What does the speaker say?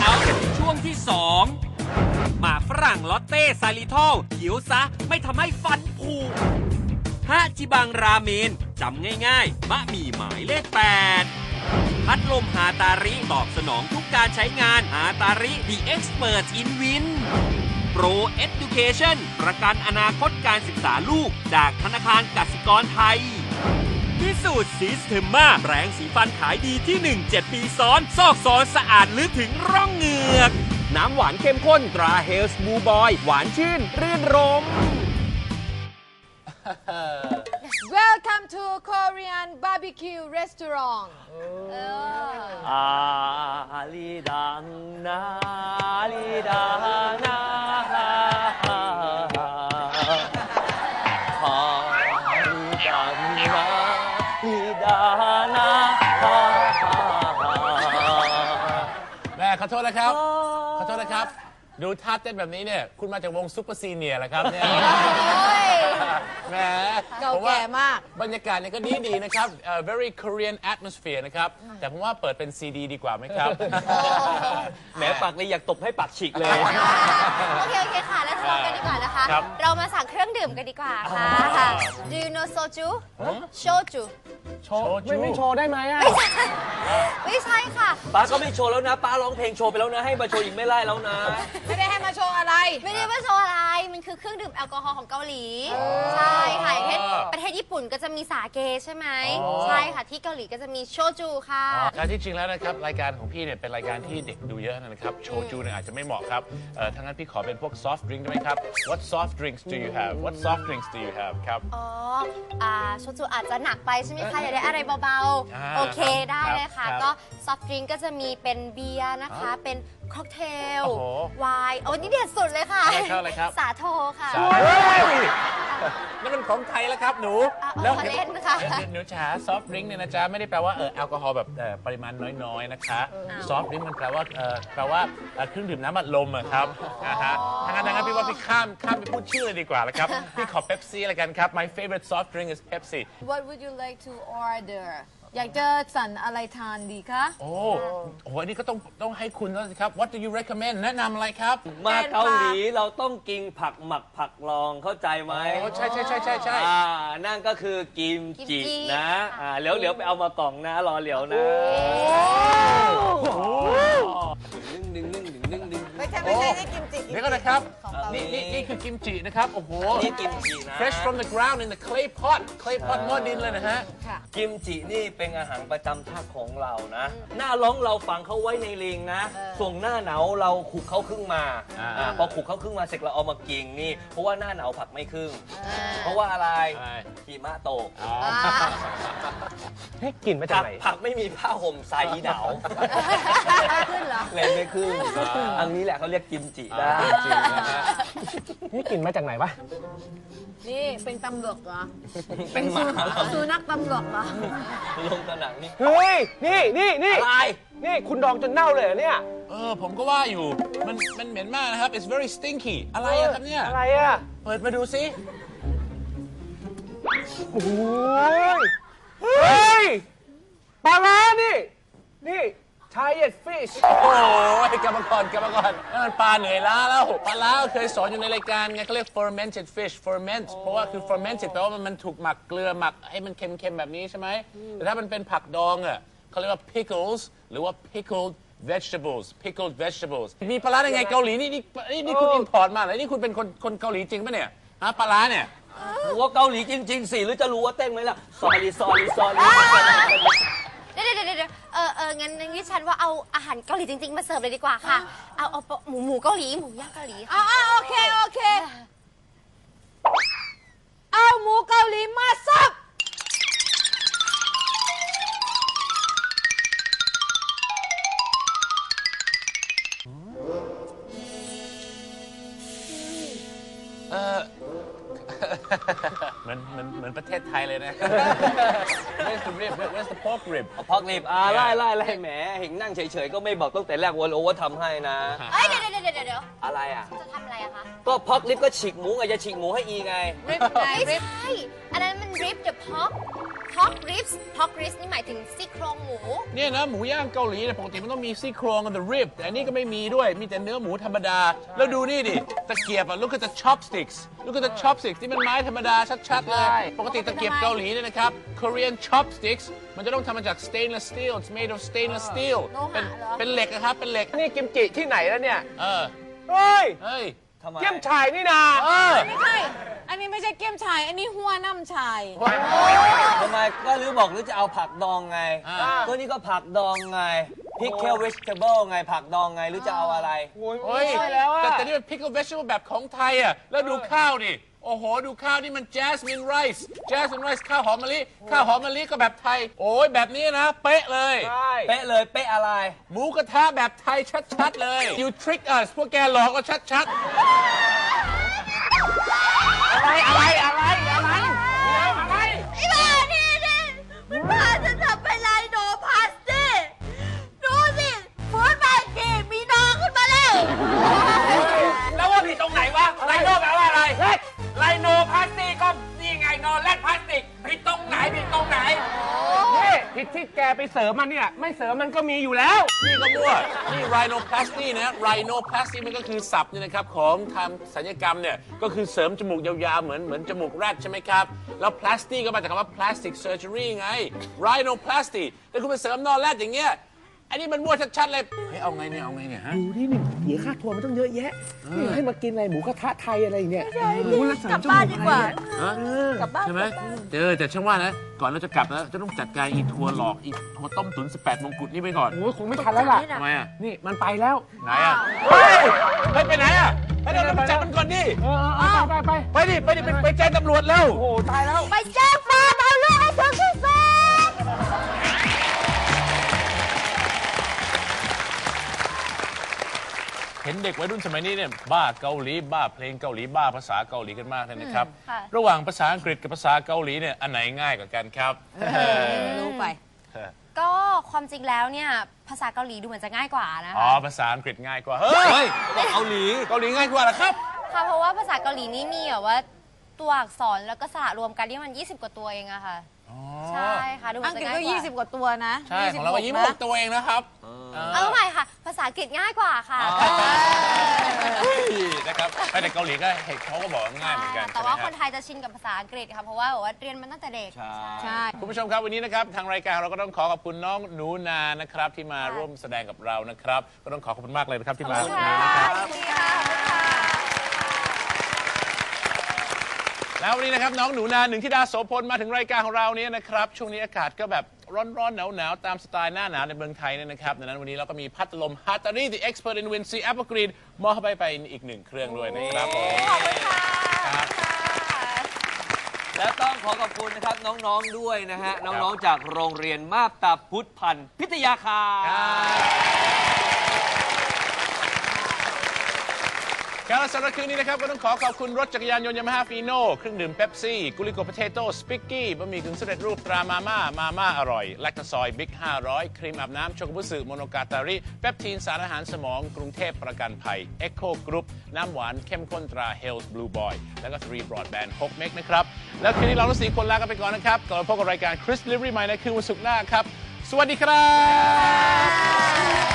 เอาช่วงที่2หมากฝรั่งลอตเต้ซาลิทอลเขียวซะไม่ทำให้ฟันผุฮะจิบังราเมนจำง่ายๆ บะหมี่หมายเลข 8 พัดลมฮาตาริตอบสนองทุกการใช้งานฮาตาริ The Expert in Win Pro Education ประกันอนาคตการศึกษาลูกจากธนาคารกสิกรไทย พิสูจน์สีสเทมมาแปรงสีฟันขายดีที่ 1 7 ปีซ้อน ซอกซอนสะอาดลึกถึงร่องเหงือก น้ำหวานเข้มข้นตราเฮลส์บูบอย หวานชื่น รื่นรม Welcome to Korean barbecue restaurant อาลีดังนาลีดัง ดูท่าเต้นแบบนี้เนี่ย คุณมาจากวงซูเปอร์ซีเนียร์เหรอครับเนี่ยแหมเก่าผมว่แก่มาก บรรยากาศเนี่ยก็ดีดีๆนะครับเอ่อ very Korean atmosphere นะครับ แต่ผมว่าเปิดเป็นซีดีดีกว่าไหมครับ แหมปากเลยอยากตบให้ปากฉีกเลย โอเค โอเคค่ะ แล้วทะเลาะกันดีกว่านะคะ ครับ เรามาสั่งเครื่องดื่มกันดีกว่าค่ะ Do you know soju โชจูโชว์ไม่ไม่โชว์ได้ไหมอะ ไม่ใช่ค่ะ ป้าก็ไม่โชว์แล้วนะ ป้าร้องเพลงโชว์ไปแล้วนะ ให้มาโชว์อีกไม่ไล่แล้วนะไม่ได้ให้มาโชว์อะไร ไม่ได้ว่าโชว์อะไร มันคือเครื่องดื่มแอลกอฮอล์ของเกาหลี ใช่ค่ะอย่างเช่น ประเทศญี่ปุ่นก็จะมีสาเกใช่ไหมใช่ค่ะที่เกาหลีก็จะมีโชจูค่ะ การที่จริงแล้วนะครับรายการของพี่เนี่ยเป็นรายการที่เด็กดูเยอะนะครับโชจูเนี่ยอาจจะไม่เหมาะครับเอ่อทั้างนั้นพี่ขอเป็นพวก soft drink ได้ไหมครับ What soft drinks do you have What soft drinks do you have ครับ อ๋ออ่าโชจูอาจจะหนักไปใช่ไหมคะ อยากได้อะไรเบาอ่าๆ โอเคได้เลยค่ะ ครับก็ซอฟต์ดริงก์ก็จะมีเป็นเบียร์นะคะ เป็นค็อกเทลโอ้โหไวน์โอ้นี่เด็ดสุดเลยค่ะอะไรครับอะไรครับ สาโทค่ะ สา นั่นมันของไทยแล้วครับหนูอะแล้วขอเล่นค่ะเดี๋ยวหนูจ๋าซอฟต์ดริงก์เนี่ยนะจ๊ะไม่ได้แปลว่าเออแอลกอฮอล์แบบเอ่อปริมาณน้อยๆนะคะซอฟต์ดริงก์มันแปลว่าเออแปลว่าเอ่อเครื่องดื่มน้ำอัดลมอะครับนะฮะถ้างั้นถ้างั้นพี่ว่าพี่ข้ามข้ามไปพูดชื่อเลยดีกว่าแล้วครับพี่ขอเป๊ปซี่ละกันครับ my favorite soft drink is Pepsi What would you like to order อยากจะสั่งอะไรทานดีคะ โอ้โหอันนี้ก็ต้องต้องให้คุณแล้วสิครับ what do you recommend แนะนำอะไรครับมาเกาหลีเราต้องกินผักหมักผักรองเข้าใจไหมโอ้ใช่ใช่ใช่ใช่ใช่อ่านั่นก็คือกิมจิกิมจิ นะอ่าเหลียวเหลียวไปเอามากล่องนะ รอเหลียวนะนึ่งนึ่งนึ่งนึ่งนึ่งนึ่งไม่ใช่ไม่ใช่นี่กิมจิเดี๋ยวก็นะครับของ เกาหลีนี่นี่นี่คือกิมจินะครับ โอ้โห นี่กิมจินะ fresh from the ground in the clay pot clay pot หม้อดินเลยนะฮะกิมจินี่เป็นอาหารประจำชาติของเรานะ หน้าร้องเราฝังเขาไว้ในเลงนะส่วนหน้าหนาวเราขูกเขาครึ่งมาอ่าอ่าพอขูกเขาครึ่งมาเสร็จเราเอามากินนี่ เพราะว่าหน้าหนาวผักไม่ครึ่ง เพราะว่าอะไรอะไร หิมะตกอ๋อเฮ้ยกลิ่นมาจาผักกไหน ผักไม่มีผ้าห่มใส่อีหนาวขึ้นเหรอ เลยไม่ครึ่งอันนี้แหละเขาเรียกกิมจิได้ จริงนะฮะ นี่กลิ่นมาจากไหนวะนี่เป็นตำรวจเหรอ เป็นหมาสุนัขตำรวจเหรอ ลงตะหนังนี่เฮ้ยนี่นี่นี่อะไรนี่คุณดองจนเน่าเลยเหรอเนี่ย เออผมก็ว่าอยู่มันมันเหม็นมากนะครับ it's very stinky อะไรอะครับเนี่ยอะไรอะเปิดมาดูสิโอ้ยเฮ้ยปลาร้านี่ นี่ Tired fish โอ้ยกรรมกรกรรมกรนั่นมันปลาเหนื่อยล้าแล้วปลาล้าเคยสอนอยู่ในรายการไงเขาเรียก fermented fish ferment เพราะว่าคือ fermented แปลว่ามันมันถูกหมักเกลือหมักให้มันเค็มๆแบบนี้ใช่ไหมแต่ถ้ามันเป็นผักดองอะเขาเรียกว่า pickles หรือว่า pickled vegetables pickled vegetables มีปลาร้าได้ไงเกาหลีนี่นี่นี่นี่คุณ import มาเหรอนี่คุณเป็นคนคนเกาหลีจริงปะเนี่ยฮะปลาร้าเนี่ยรู้ว่าเกาหลีจริงๆสิหรือจะรู้ว่าเต้นไหมล่ะซอรี่ซอรี่ซอรี่เดี๋ยวเดี๋ยวเดี๋ยว เออเอองั้นงั้นดิฉันว่าเอาอาหารเกาหลีจริง ๆ มาเสิร์ฟเลยดีกว่าค่ะ เอาเอาหมูหมูเกาหลีหมูย่างเกาหลีอ่าอ่าโอเค โอเค เอาหมูเกาหลีมาสับ เหมือนเหมือนเหมือนประเทศไทยเลยนะ Where's the rib Where's the pork rib พอกรีบอ่าไล่ไล่ไล่แหมเห็นนั่งเฉยๆ ก็ไม่บอกตั้งแต่แรกวันโอว่าทำให้นะ เอ้ยเดี๋ยวเดี๋ยวเดี๋ยวเดี๋ยวเดี๋ยวอะไรอะ จะทำอะไรอะคะก็พอกลิฟก็ฉีกหมูไงจะฉีกหมูให้อีไง ริบไงไม่ริบใช่อันนั้นมัน rip the pork pork ribs pork ribs นี่หมายถึงซี่โครงหมู เนี่ยนะหมูย่างเกาหลีเนี่ยปกติมันต้องมีซี่โครง the rib แต่อันนี้ก็ไม่มีด้วยมีแต่เนื้อหมูธรรมดา แล้วดูนี่ดิตะเกียบอะ look at the chopsticks look at the chopsticks ที่มันไม้ธรรมดาชัดๆเลย ปกติตะเกียบเกาหลีเนี่ยนะครับ Korean chopsticks มันจะต้องทำมาจาก stainless steel it's made of stainless steel โลหะเป็นเหรอเป็นเหล็กนะครับเป็นเหล็ก นี่กิมจิที่ไหนแล้วเนี่ย เออ เฮ้ย เฮ้ย ทำไม เกี๊ยมฉายนี่นาเออไม่ใช่ อันนี้ไม่ใช่เกี๊ยมชาย อันนี้หัวน้ำชาย ทำไมก็หรือบอกหรือจะเอาผักดองไงอ่าก็นี่ก็ผักดองไงพิกเคลเวจเทเบิลไงผักดองไงหรือจะเอาอะไร โอ้ยเฮ้ยใช่แล้วอะ แต่แต่นี่มัน pickle vegetable แบบของไทยอะ แล้วดูข้าวดิ โอ้โห ดูข้าวนี่มัน jasmine rice jasmine rice ข้าวหอมมะลิ ข้าวหอมมะลิก็แบบไทย โอ้ยแบบนี้นะ เป๊ะเลย ใช่เป๊ะเลยเป๊ะอะไร หมูกระทะแบบไทยชัดๆเลย you trick us พวกแกหลอกเราชัดอ พลาสติกผิดตรงไหนผิดตรงไหน นี่ผิดที่แกไปเสริมมันเนี่ย ไม่เสริมมันก็มีอยู่แล้วๆนี่ก็มั่วนี่ rhinoplasty นะ rhinoplasty มันก็คือศัพท์เนี่ยนะครับของทำศัลยกรรมเนี่ยก็คือเสริมจมูกยาวๆ เหมือนเหมือนจมูกแรดใช่ไหมครับ แล้ว plasty ก็มาจากคำว่า plastic surgery ไง rhinoplasty แต่คุณไปเสริมนอนแรดอย่างเงี้ย อันนี้มันมั่วชัดๆเลยเฮ้ยเอาไงเนี่ยเอาไงเนี่ยฮะดูนี่นี่เสียค่าทัวร์มันต้องเยอะแยะนี่ให้มากินอะไรหมูกระทะไทยอะไรอย่างเนี่ยหมูละสามชั่วโมงดีกว่า ฮะใช่ไหมเจอแต่ช่างว่านะ ก่อนเราจะกลับนะจะต้องจัดการอีทัวร์หลอกอีทัวร์ต้มตุ๋น18มงกุฎนี่ไปก่อนโอ้ยคงไม่ทันแล้วล่ะ ทำไมอะนี่มันไปแล้ว ไหนอะเฮ้ยเฮ้ยไปไหนอะไปเดี๋ยวเราไปจับมันก่อนดิเออเออไปไปไปไปดิไปดิไปไปแจ้งตำรวจแล้ว โอ้โหตายแล้ว ไปแจ้งความเอาเรื่องให้ถึงที่ เห็นเด็กวัยรุ่นสมัยนี้เนี่ยบ้าเกาหลีบ้าเพลงเกาหลีบ้าภาษาเกาหลีกันมากเลยนะครับ ค่ะ ระหว่างภาษาอังกฤษกับภาษาเกาหลีเนี่ยอันไหนง่ายกว่ากันครับ รู้ไป ก็ความจริงแล้วเนี่ยภาษาเกาหลีดูเหมือนจะง่ายกว่านะอ๋อคะภาษาอังกฤษง่ายกว่าเฮ้ยเฮ้ยบอกเกาหลีเกาหลีง่ายกว่าเหรอครับ ค่ะเพราะว่าภาษาเกาหลีนี่มีแบบว่าตัวอักษรแล้วก็สระรวมกันที่มัน 20 กว่าตัวเองอะค่ะใช่ค่ะดูเหมือัองนกฤจะษง่ายก็ กว่า20 กว่าตัวนะใช่ของเราก็26ยิ้มนะหกตัวเองนะครับ เอาใหม่ค่ะ ภาษาอังกฤษง่ายกว่าค่ะนะครับแต่เกาหลีก็เห็นเขาก็บอกว่าง่ายเหมือนกันแต่ว่าใช่ไหมครับนไทยจะชินกับภาษาอังกฤษค่ะ เพราะว่าแบบว่าเรียนมันตั้งแต่เด็ก ใช่ คุณผู้ชมครับวันนี้นะครับทางรายการเราก็ต้องขอขอบคุณน้องหนูนานะครับที่มาร่วมแสดงกับเรานะครับ ก็ต้องขอขอบคุณมากเลยนะครับที่มาขอบคุณวันค่ะนี้นะครับยินดีค่ะขอบคุณค่ะ แล้ววันนี้นะครับน้องหนูนาหนึ่งที่ดาโสพลมาถึงรายการของเราเนี่ยนะครับช่วงนี้อากาศก็แบบ ร้อนๆ หนาวๆ ตามสไตล์หน้าหนาวในเมืองไทยเนี่ยนะครับดังนั้นวันนี้เราก็มีพัดลมฮัตตารี The Expert in Wind Sea Apple Green มอบให้ไปอีกหนึ่งเครื่องด้วยนะครับผม ขอบคุณค่ะครับ และต้องขอขอบคุณนะครับ น้องๆด้วยนะฮะ น้องๆจากโรงเรียนมาบตาพุทธพันธ์พิทยาคาร ครับสำหรับคืนนี้นะครับ ก็ต้องขอขอบคุณรถจักรยานยนต์ยามาฮ่าฟีโน่เครื่องดื่มเป๊ปซี่ กุลิโกพเทโต้สปิกกี้บะหมี่กึ่งสำเร็จรูปตรามาม่ามาม่าอร่อยแลคตาซอยบิ๊ก500 ครีมอาบน้ำโชกบุสึโมโนกาตาริเปปทีนสารอาหารสมอง กรุงเทพประกันภัยเอ็กโคกรุ๊ปน้ำหวานเข้มข้นตราเฮลส์บลูบอยแล้วก็3 Broadband 6เมกนะครับแล้วคืนนี้เราทั้งสี่คนลากันไปก่อนนะครับก่อนพบกับรายการคริสลิเวอรี่ใหม่ในคืนวันศุกร์หน้าครับสวัสดีครับ